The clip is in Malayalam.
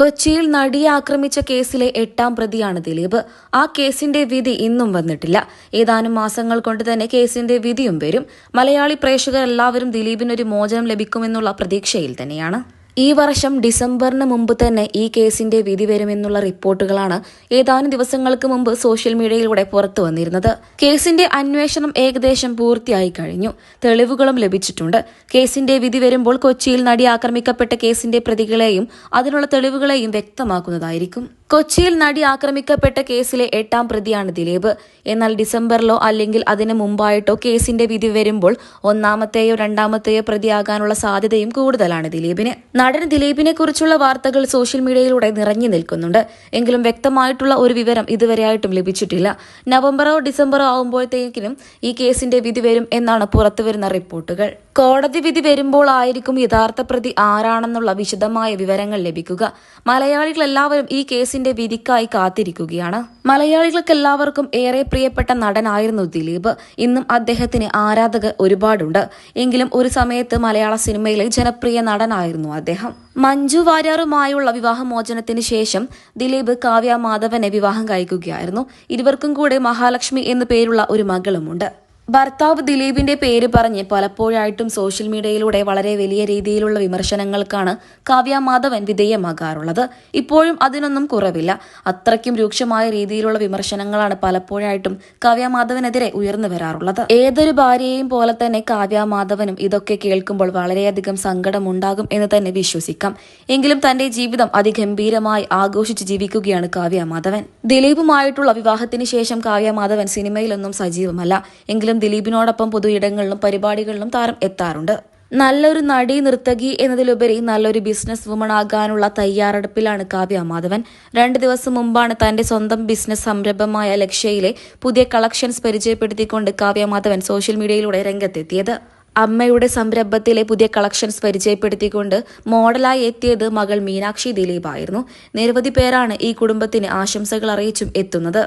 കൊച്ചിയിൽ നടിയെ ആക്രമിച്ച കേസിലെ എട്ടാം പ്രതിയാണ് ദിലീപ്. ആ കേസിന്റെ വിധി ഇന്നും വന്നിട്ടില്ല. ഏതാനും മാസങ്ങൾ കൊണ്ട് തന്നെ കേസിന്റെ വിധിയും വരും. മലയാളി പ്രേക്ഷകർ എല്ലാവരും ദിലീപിനൊരു മോചനം ലഭിക്കുമെന്നുള്ള പ്രതീക്ഷയിൽ തന്നെയാണ്. ഈ വർഷം ഡിസംബറിന് മുമ്പ് തന്നെ ഈ കേസിന്റെ വിധി വരുമെന്നുള്ള റിപ്പോർട്ടുകളാണ് ഏതാനും ദിവസങ്ങൾക്ക് മുമ്പ് സോഷ്യൽ മീഡിയയിലൂടെ പുറത്തു വന്നിരുന്നത്. കേസിന്റെ അന്വേഷണം ഏകദേശം പൂർത്തിയായി കഴിഞ്ഞു. തെളിവുകളും ലഭിച്ചിട്ടുണ്ട്. കേസിന്റെ വിധി വരുമ്പോൾ കൊച്ചിയിൽ നടി ആക്രമിക്കപ്പെട്ട കേസിന്റെ പ്രതികളെയും അതിനുള്ള തെളിവുകളെയും വ്യക്തമാക്കുന്നതായിരിക്കും. കൊച്ചിയിൽ നടി ആക്രമിക്കപ്പെട്ട കേസിലെ എട്ടാം പ്രതിയാണ് ദിലീപ്. എന്നാൽ ഡിസംബറിലോ അല്ലെങ്കിൽ അതിനു മുമ്പായിട്ടോ കേസിന്റെ വിധി വരുമ്പോൾ ഒന്നാമത്തെയോ രണ്ടാമത്തെയോ പ്രതിയാകാനുള്ള സാധ്യതയും കൂടുതലാണ് ദിലീപിന്. നടൻ ദിലീപിനെ കുറിച്ചുള്ള വാർത്തകൾ സോഷ്യൽ മീഡിയയിലൂടെ നിറഞ്ഞു നിൽക്കുന്നുണ്ട്. എങ്കിലും വ്യക്തമായിട്ടുള്ള ഒരു വിവരം ഇതുവരെയായിട്ടും ലഭിച്ചിട്ടില്ല. നവംബറോ ഡിസംബറോ ആവുമ്പോഴത്തേക്കിനും ഈ കേസിന്റെ വിധി വരും എന്നാണ് പുറത്തുവരുന്ന റിപ്പോർട്ടുകൾ. കോടതി വിധി വരുമ്പോൾ ആയിരിക്കും യഥാർത്ഥ പ്രതി ആരാണെന്നുള്ള വിശദമായ വിവരങ്ങൾ ലഭിക്കുക. മലയാളികൾ എല്ലാവരും ഈ കേസിന്റെ വിധിക്കായി കാത്തിരിക്കുകയാണ്. മലയാളികൾക്ക് എല്ലാവർക്കും ഏറെ പ്രിയപ്പെട്ട നടനായിരുന്നു ദിലീപ്. ഇന്നും അദ്ദേഹത്തിന് ആരാധകർ ഒരുപാടുണ്ട്. എങ്കിലും ഒരു സമയത്ത് മലയാള സിനിമയിലെ ജനപ്രിയ നടനായിരുന്നു അദ്ദേഹം. മഞ്ജു വാര്യാറുമായുള്ള വിവാഹമോചനത്തിന് ശേഷം ദിലീപ് കാവ്യ മാധവനെ വിവാഹം കഴിക്കുകയായിരുന്നു. ഇരുവർക്കും കൂടെ മഹാലക്ഷ്മി എന്നു പേരുള്ള ഒരു മകളുമുണ്ട്. ഭർത്താവ് ദിലീപിന്റെ പേര് പറഞ്ഞ് പലപ്പോഴായിട്ടും സോഷ്യൽ മീഡിയയിലൂടെ വളരെ വലിയ രീതിയിലുള്ള വിമർശനങ്ങൾക്കാണ് കാവ്യ മാധവൻ വിധേയമാകാറുള്ളത്. ഇപ്പോഴും അതിനൊന്നും കുറവില്ല. അത്രയ്ക്കും രൂക്ഷമായ രീതിയിലുള്ള വിമർശനങ്ങളാണ് പലപ്പോഴായിട്ടും കാവ്യ മാധവനെതിരെ ഉയർന്നു വരാറുള്ളത്. ഏതൊരു ഭാര്യയെയും പോലെ തന്നെ കാവ്യ മാധവനും ഇതൊക്കെ കേൾക്കുമ്പോൾ വളരെയധികം സങ്കടമുണ്ടാകും എന്ന് തന്നെ വിശ്വസിക്കാം. എങ്കിലും തന്റെ ജീവിതം അതിഗംഭീരമായി ആഘോഷിച്ച് ജീവിക്കുകയാണ് കാവ്യ മാധവൻ. ദിലീപുമായിട്ടുള്ള വിവാഹത്തിന് ശേഷം കാവ്യ മാധവൻ സിനിമയിലൊന്നും സജീവമല്ല. എങ്കിലും ദിലീപിനോടൊപ്പം പൊതു ഇടങ്ങളിലും പരിപാടികളിലും താരം എത്താറുണ്ട്. നല്ലൊരു നടി നർത്തകി എന്നതിലുപരി നല്ലൊരു ബിസിനസ് വുമൺ ആകാനുള്ള തയ്യാറെടുപ്പിലാണ് കാവ്യ മാധവൻ. രണ്ട് ദിവസം മുമ്പാണ് തന്റെ സ്വന്തം ബിസിനസ് സംരംഭമായ ലക്ഷ്യയിലെ പുതിയ കളക്ഷൻസ് പരിചയപ്പെടുത്തിക്കൊണ്ട് കാവ്യ മാധവൻ സോഷ്യൽ മീഡിയയിലൂടെ രംഗത്തെത്തിയത്. അമ്മയുടെ സംരംഭത്തിലെ പുതിയ കളക്ഷൻസ് പരിചയപ്പെടുത്തിക്കൊണ്ട് മോഡലായി എത്തിയത് മകൾ മീനാക്ഷി ദിലീപായിരുന്നു. നിരവധി പേരാണ് ഈ കുടുംബത്തിന് ആശംസകൾ അറിയിച്ചും എത്തുന്നത്.